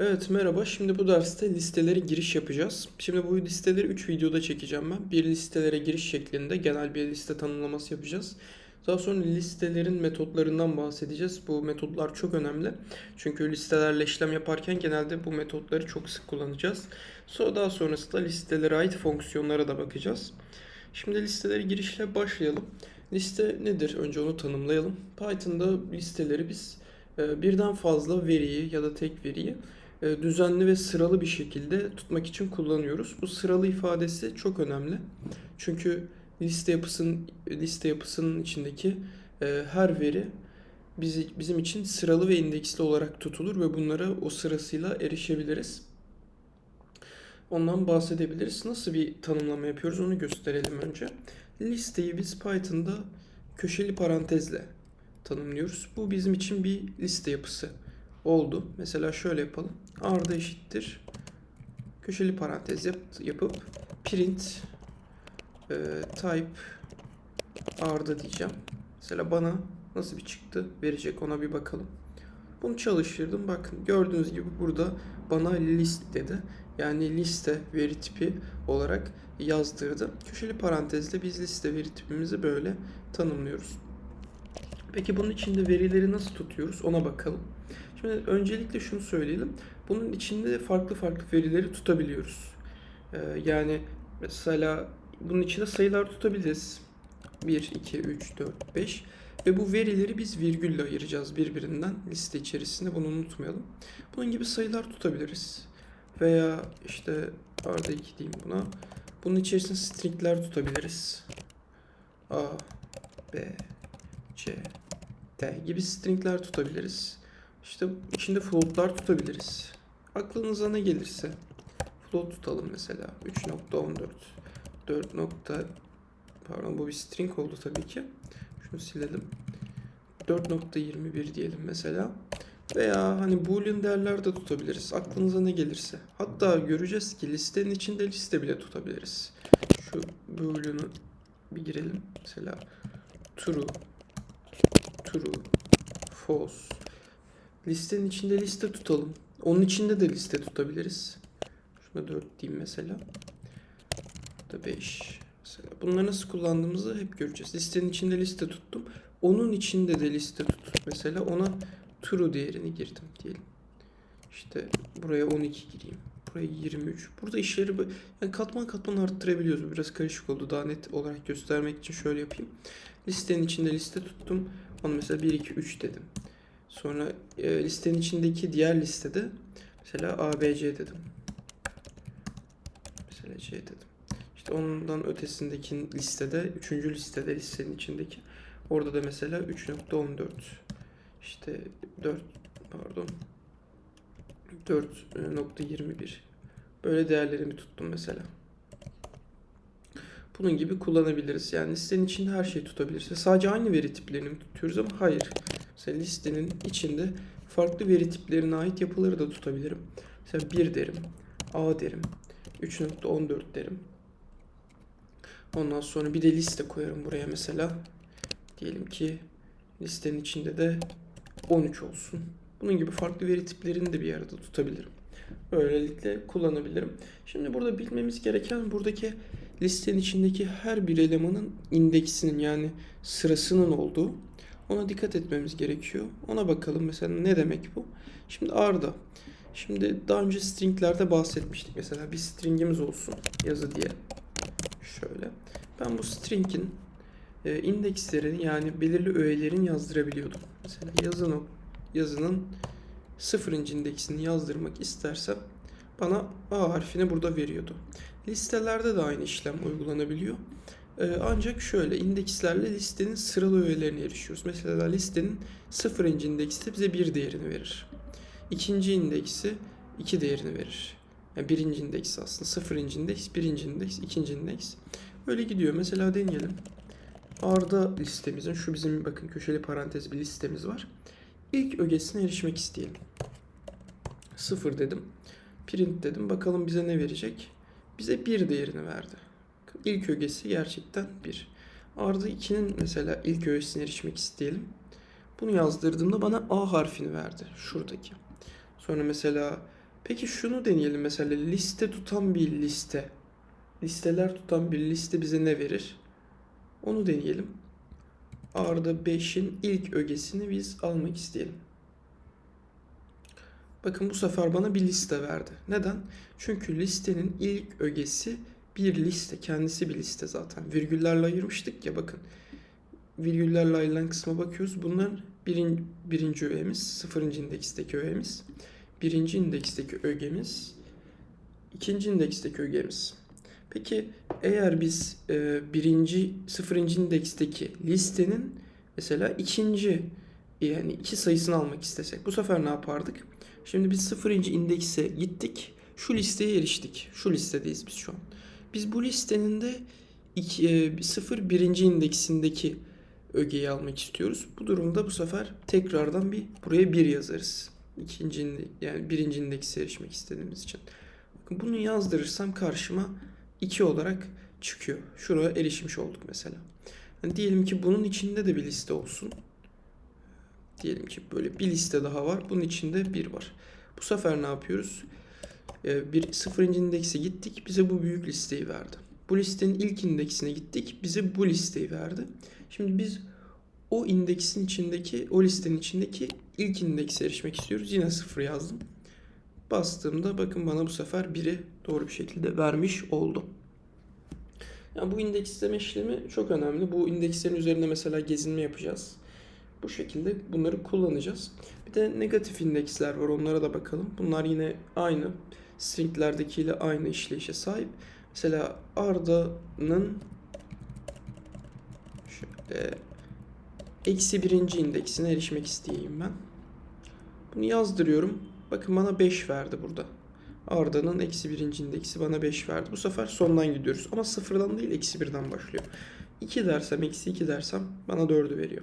Evet merhaba. Şimdi bu derste listelere giriş yapacağız. Şimdi bu listeleri 3 videoda çekeceğim ben. Bir listelere giriş şeklinde genel bir liste tanımlaması yapacağız. Daha sonra listelerin metotlarından bahsedeceğiz. Bu metotlar çok önemli. Çünkü listelerle işlem yaparken genelde bu metotları çok sık kullanacağız. Sonra daha sonrasında listelere ait fonksiyonlara da bakacağız. Şimdi listelere girişle başlayalım. Liste nedir? Önce onu tanımlayalım. Python'da listeleri biz e, birden fazla veriyi ya da tek veriyi düzenli ve sıralı bir şekilde tutmak için kullanıyoruz. Bu sıralı ifadesi çok önemli. Çünkü liste yapısının liste yapısının içindeki e, her veri bizi, bizim için sıralı ve indeksli olarak tutulur ve bunlara o sırasıyla erişebiliriz. Ondan bahsedebiliriz. Nasıl bir tanımlama yapıyoruz onu gösterelim önce. Listeyi biz Python'da köşeli parantezle tanımlıyoruz. Bu bizim için bir liste yapısı oldu. Mesela şöyle yapalım. Arda eşittir. Köşeli parantez yap, yapıp print e, type Arda diyeceğim. Mesela bana nasıl bir çıktı verecek ona bir bakalım. Bunu çalıştırdım. Bakın gördüğünüz gibi burada bana list dedi. Yani liste veri tipi olarak yazdırdı. Köşeli parantezle biz liste veri tipimizi böyle tanımlıyoruz. Peki bunun içinde verileri nasıl tutuyoruz ona bakalım. Şimdi öncelikle şunu söyleyelim. Bunun içinde farklı farklı verileri tutabiliyoruz. Ee, yani mesela bunun içinde sayılar tutabiliriz. 1, 2, 3, 4, 5. Ve bu verileri biz virgülle ayıracağız birbirinden liste içerisinde. Bunu unutmayalım. Bunun gibi sayılar tutabiliriz. Veya işte arada 2 diyeyim buna. Bunun içerisinde stringler tutabiliriz. A, B, C, D gibi stringler tutabiliriz. İşte içinde floatlar tutabiliriz. Aklınıza ne gelirse. Float tutalım mesela. 3.14 4. Nokta, pardon bu bir string oldu tabii ki. Şunu silelim. 4.21 diyelim mesela. Veya hani boolean değerler de tutabiliriz. Aklınıza ne gelirse. Hatta göreceğiz ki listenin içinde liste bile tutabiliriz. Şu boolean'ı bir girelim. Mesela true, true, false. Listenin içinde liste tutalım. Onun içinde de liste tutabiliriz. Şuna 4 diyeyim mesela. Da 5. Mesela bunları nasıl kullandığımızı hep göreceğiz. Listenin içinde liste tuttum. Onun içinde de liste tut. Mesela ona true değerini girdim diyelim. İşte buraya 12 gireyim. Buraya 23. Burada işleri yani katman katman arttırabiliyoruz. Biraz karışık oldu. Daha net olarak göstermek için şöyle yapayım. Listenin içinde liste tuttum. Onu mesela 1 2 3 dedim. Sonra e, listenin içindeki diğer listede mesela ABC dedim. Mesela C dedim. İşte ondan ötesindeki listede, üçüncü listede listenin içindeki orada da mesela 3.14 işte 4 pardon 4.21 böyle değerlerimi tuttum mesela. Bunun gibi kullanabiliriz. Yani listenin içinde her şeyi tutabiliriz. Sadece aynı veri tiplerini mi tutuyoruz ama hayır. Mesela listenin içinde farklı veri tiplerine ait yapıları da tutabilirim. Mesela 1 derim, A derim, 3.14 derim. Ondan sonra bir de liste koyarım buraya mesela. Diyelim ki listenin içinde de 13 olsun. Bunun gibi farklı veri tiplerini de bir arada tutabilirim. Böylelikle kullanabilirim. Şimdi burada bilmemiz gereken buradaki listenin içindeki her bir elemanın indeksinin yani sırasının olduğu. Ona dikkat etmemiz gerekiyor. Ona bakalım mesela ne demek bu? Şimdi Arda. Şimdi daha önce stringlerde bahsetmiştik. Mesela bir stringimiz olsun yazı diye. Şöyle. Ben bu stringin e, indekslerini yani belirli öğelerin yazdırabiliyordum. Mesela yazının yazının sıfırıncı indeksini yazdırmak istersem bana A harfini burada veriyordu. Listelerde de aynı işlem uygulanabiliyor. Ee, ancak şöyle indekslerle listenin sıralı öğelerine erişiyoruz. Mesela listenin sıfırıncı indeksi bize bir değerini verir. İkinci indeksi iki değerini verir. Yani birinci indeks aslında sıfırıncı indeks, birinci indeks, ikinci indeks. Öyle gidiyor. Mesela deneyelim. Arda listemizin şu bizim bakın köşeli parantez bir listemiz var. İlk ögesine erişmek isteyelim. Sıfır dedim. Print dedim. Bakalım bize ne verecek? Bize bir değerini verdi. İlk ögesi gerçekten 1. Arda 2'nin mesela ilk ögesine erişmek isteyelim. Bunu yazdırdığımda bana A harfini verdi. Şuradaki. Sonra mesela Peki şunu deneyelim mesela liste tutan bir liste. Listeler tutan bir liste bize ne verir? Onu deneyelim. Arda 5'in ilk ögesini biz almak isteyelim. Bakın bu sefer bana bir liste verdi. Neden? Çünkü listenin ilk ögesi bir liste. Kendisi bir liste zaten. Virgüllerle ayırmıştık ya bakın. Virgüllerle ayrılan kısma bakıyoruz. Bunlar birin, birinci öğemiz, sıfırıncı indeksteki öğemiz. Birinci indeksteki ögemiz, ikinci indeksteki ögemiz. Peki eğer biz e, birinci, sıfırıncı indeksteki listenin mesela ikinci yani iki sayısını almak istesek bu sefer ne yapardık? Şimdi biz sıfırıncı indekse gittik. Şu listeye eriştik. Şu listedeyiz biz şu an. Biz bu listenin de iki, e, sıfır birinci indeksindeki ögeyi almak istiyoruz. Bu durumda bu sefer tekrardan bir buraya bir yazarız. İkinci yani birinci indekse erişmek istediğimiz için. Bunu yazdırırsam karşıma 2 olarak çıkıyor. Şuraya erişmiş olduk mesela. Yani diyelim ki bunun içinde de bir liste olsun. Diyelim ki böyle bir liste daha var. Bunun içinde bir var. Bu sefer ne yapıyoruz? Ee, bir sıfırıncı indekse gittik. Bize bu büyük listeyi verdi. Bu listenin ilk indeksine gittik. Bize bu listeyi verdi. Şimdi biz o indeksin içindeki, o listenin içindeki ilk indekse erişmek istiyoruz. Yine sıfır yazdım. Bastığımda bakın bana bu sefer 1'i doğru bir şekilde vermiş oldu. Yani bu indeksleme işlemi çok önemli. Bu indekslerin üzerinde mesela gezinme yapacağız. Bu şekilde bunları kullanacağız. Bir de negatif indeksler var. Onlara da bakalım. Bunlar yine aynı. Stringlerdekiyle aynı işleyişe sahip. Mesela Arda'nın şöyle eksi birinci indeksine erişmek isteyeyim ben. Bunu yazdırıyorum. Bakın bana 5 verdi burada. Arda'nın eksi birinci indeksi bana 5 verdi. Bu sefer sondan gidiyoruz. Ama sıfırdan değil eksi birden başlıyor. 2 dersem eksi 2 dersem bana 4'ü veriyor.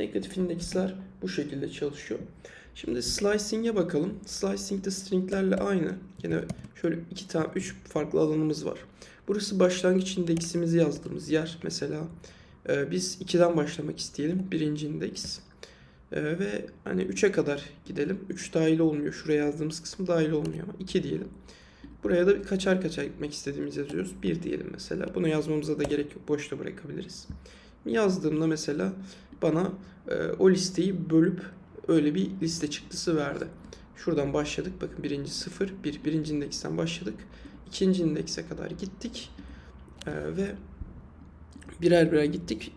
Negatif indeksler bu şekilde çalışıyor. Şimdi slicing'e bakalım. Slicing de stringlerle aynı. Yine şöyle iki tane üç farklı alanımız var. Burası başlangıç indeksimizi yazdığımız yer. Mesela e, biz 2'den başlamak isteyelim. Birinci indeks. E, ve hani 3'e kadar gidelim. 3 dahil olmuyor. Şuraya yazdığımız kısım dahil olmuyor ama 2 diyelim. Buraya da kaçar kaçar gitmek istediğimizi yazıyoruz. 1 diyelim mesela. Bunu yazmamıza da gerek yok. Boşta bırakabiliriz. Yazdığımda mesela bana e, o listeyi bölüp öyle bir liste çıktısı verdi. Şuradan başladık. Bakın birinci sıfır, bir, birinci indeksten başladık. İkinci indekse kadar gittik. E, ve birer birer gittik.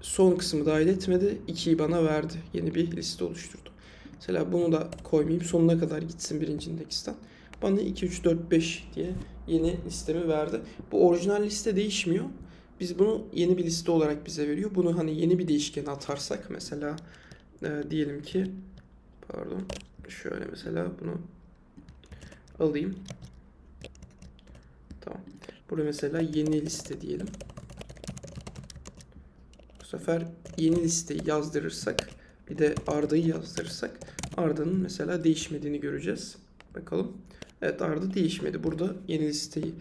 Son kısmı dahil etmedi. 2'yi bana verdi. Yeni bir liste oluşturdu. Mesela bunu da koymayayım. Sonuna kadar gitsin birinci indeksten. Bana 2, 3, 4, 5 diye yeni listemi verdi. Bu orijinal liste değişmiyor. Biz bunu yeni bir liste olarak bize veriyor. Bunu hani yeni bir değişkene atarsak mesela e, diyelim ki pardon şöyle mesela bunu alayım. Tamam. Buraya mesela yeni liste diyelim. Bu sefer yeni listeyi yazdırırsak bir de Arda'yı yazdırırsak Arda'nın mesela değişmediğini göreceğiz. Bakalım. Evet Arda değişmedi. Burada yeni listeyi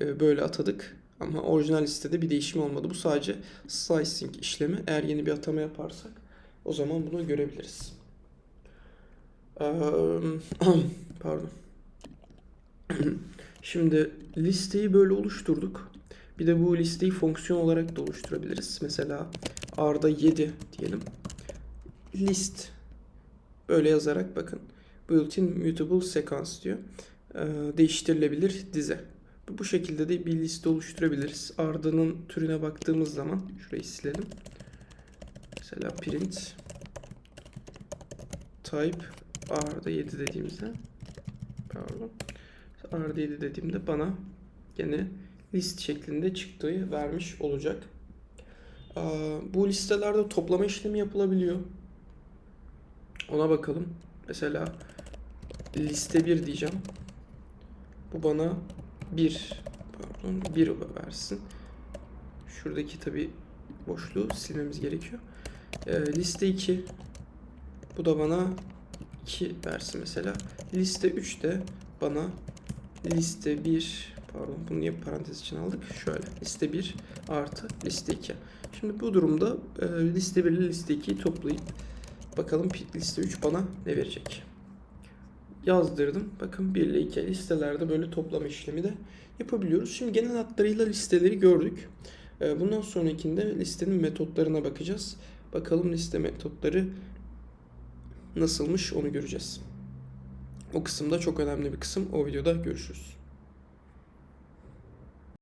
e, böyle atadık. Ama orijinal listede bir değişim olmadı. Bu sadece slicing işlemi. Eğer yeni bir atama yaparsak o zaman bunu görebiliriz. Pardon. Şimdi listeyi böyle oluşturduk. Bir de bu listeyi fonksiyon olarak da oluşturabiliriz. Mesela Arda 7 diyelim. List böyle yazarak bakın. Built-in mutable sequence diyor. Değiştirilebilir dize. Bu şekilde de bir liste oluşturabiliriz. Arda'nın türüne baktığımız zaman şurayı silelim. Mesela print type Arda 7 dediğimizde pardon Arda 7 dediğimde bana gene list şeklinde çıktığı vermiş olacak. Bu listelerde toplama işlemi yapılabiliyor. Ona bakalım. Mesela liste 1 diyeceğim. Bu bana 1 pardon 1 versin. Şuradaki tabi boşluğu silmemiz gerekiyor. Ee, liste 2 bu da bana 2 versin mesela. Liste 3 de bana liste 1 pardon bunu niye parantez için aldık? Şöyle liste 1 artı liste 2. Şimdi bu durumda e, liste 1 ile liste 2'yi toplayıp bakalım liste 3 bana ne verecek. Yazdırdım. Bakın 1 ile 2 listelerde böyle toplama işlemi de yapabiliyoruz. Şimdi genel hatlarıyla listeleri gördük. Ee, Bundan sonrakinde listenin metotlarına bakacağız. Bakalım liste metotları nasılmış onu göreceğiz. O kısımda çok önemli bir kısım. O videoda görüşürüz.